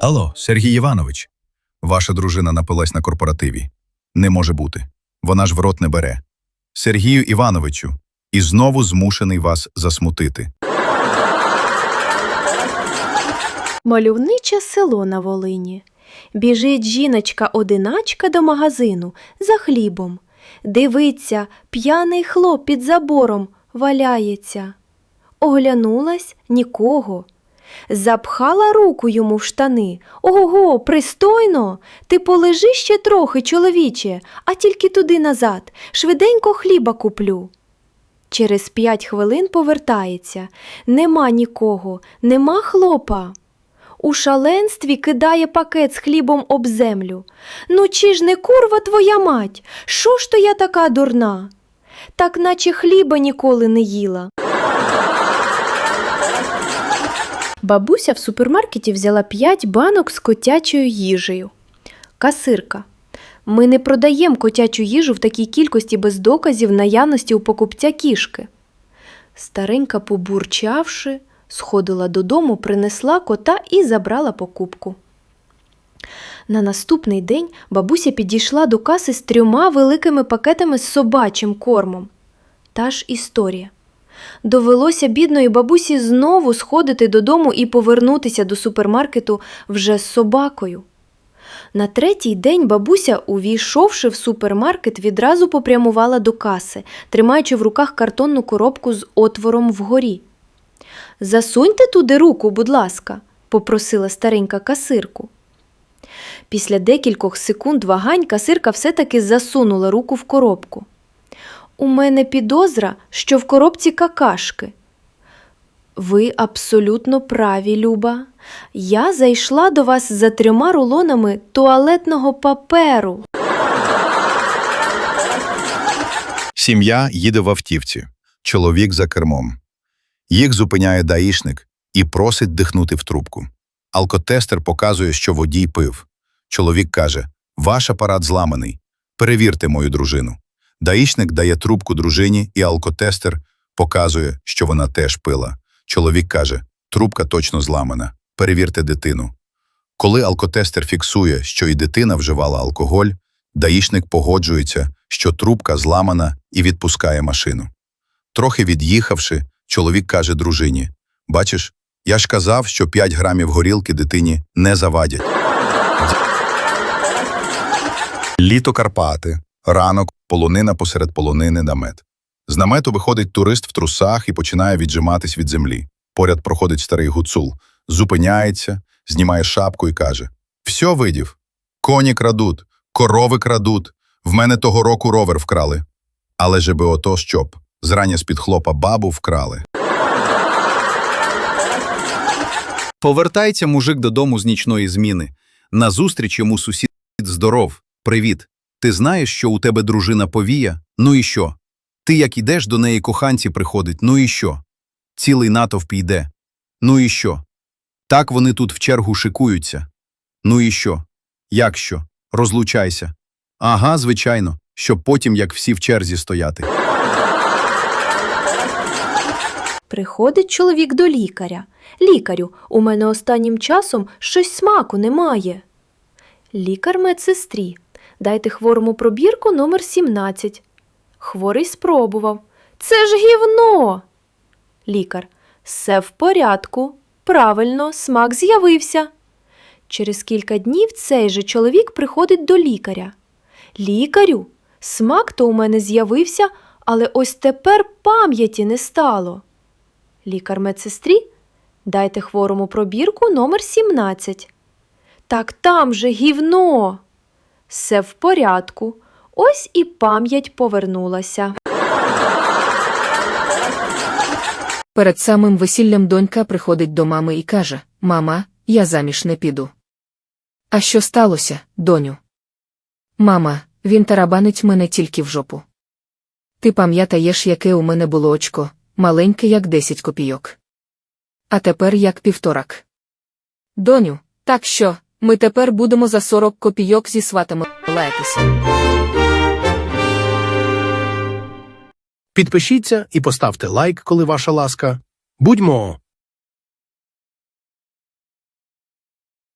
Алло, Сергій Іванович. Ваша дружина напилась на корпоративі. Не може бути. Вона ж в рот не бере. Сергію Івановичу, і знову змушений вас засмутити. Мальовниче село на Волині. Біжить жіночка-одиначка до магазину за хлібом. Дивиться, п'яний хлоп під забором валяється. Оглянулась нікого. Запхала руку йому в штани. Ого, пристойно. Ти полежи ще трохи, чоловіче, а тільки туди назад. Швиденько хліба куплю. Через п'ять хвилин повертається. Нема нікого, нема хлопа. У шаленстві кидає пакет з хлібом об землю. Ну чи ж не курва твоя мать? Що ж то я така дурна? Так наче хліба ніколи не їла. Бабуся в супермаркеті взяла п'ять банок з котячою їжею. Касирка. Ми не продаємо котячу їжу в такій кількості без доказів наявності у покупця кішки. Старенька, побурчавши, сходила додому, принесла кота і забрала покупку. На наступний день бабуся підійшла до каси з трьома великими пакетами з собачим кормом. Та ж історія. Довелося бідної бабусі знову сходити додому і повернутися до супермаркету вже з собакою. На третій день бабуся, увійшовши в супермаркет, відразу попрямувала до каси, тримаючи в руках картонну коробку з отвором вгорі. Засуньте туди руку, будь ласка, попросила старенька касирку. Після декількох секунд вагань касирка все-таки засунула руку в коробку. У мене підозра, що в коробці какашки. Ви абсолютно праві, Люба. Я зайшла до вас за трьома рулонами туалетного паперу. Сім'я їде в автівці. Чоловік за кермом. Їх зупиняє даїшник і просить дихнути в трубку. Алкотестер показує, що водій пив. Чоловік каже: Ваш апарат зламаний. Перевірте мою дружину. Даїшник дає трубку дружині, і алкотестер показує, що вона теж пила. Чоловік каже: Трубка точно зламана. Перевірте дитину. Коли алкотестер фіксує, що і дитина вживала алкоголь, даїшник погоджується, що трубка зламана і відпускає машину. Трохи від'їхавши, чоловік каже дружині: Бачиш, я ж казав, що 5 грамів горілки дитині не завадять. Літо Карпати. Ранок, полонина посеред полонини намет. З намету виходить турист в трусах і починає віджиматись від землі. Поряд проходить старий гуцул, зупиняється, знімає шапку і каже: Все видів. Коні крадуть, корови крадуть. В мене того року ровер вкрали. Але же би ото щоб. Зрання з-під хлопа бабу вкрали. Повертається мужик додому з нічної зміни. Назустріч йому сусід здоров. Привіт. Ти знаєш, що у тебе дружина повія? Ну і що? Ти як ідеш до неї коханці приходить, ну і що? Цілий натовп йде. Ну і що? Так вони тут в чергу шикуються. Ну і що? Як що? Розлучайся. Ага, звичайно, щоб потім як всі в черзі стояти. Приходить чоловік до лікаря. Лікарю, у мене останнім часом щось смаку немає. Лікар медсестрі. Дайте хворому пробірку номер 17. Хворий спробував. Це ж гівно. Лікар. Все в порядку. Правильно, смак з'явився. Через кілька днів цей же чоловік приходить до лікаря. Лікарю, смак то у мене з'явився, але ось тепер пам'яті не стало. Лікар медсестрі. Дайте хворому пробірку номер 17. Так там же гівно. Все в порядку. Ось і пам'ять повернулася. Перед самим весіллям донька приходить до мами і каже: Мама, я заміж не піду. А що сталося, доню? Мама, він тарабанить мене тільки в жопу. Ти пам'ятаєш, яке у мене було очко, маленьке, як 10 копійок. А тепер як півторак. Доню, так що, ми тепер будемо за 40 копійок зі сватами лаятися. Підпишіться і поставте лайк, коли ваша ласка. Будьмо!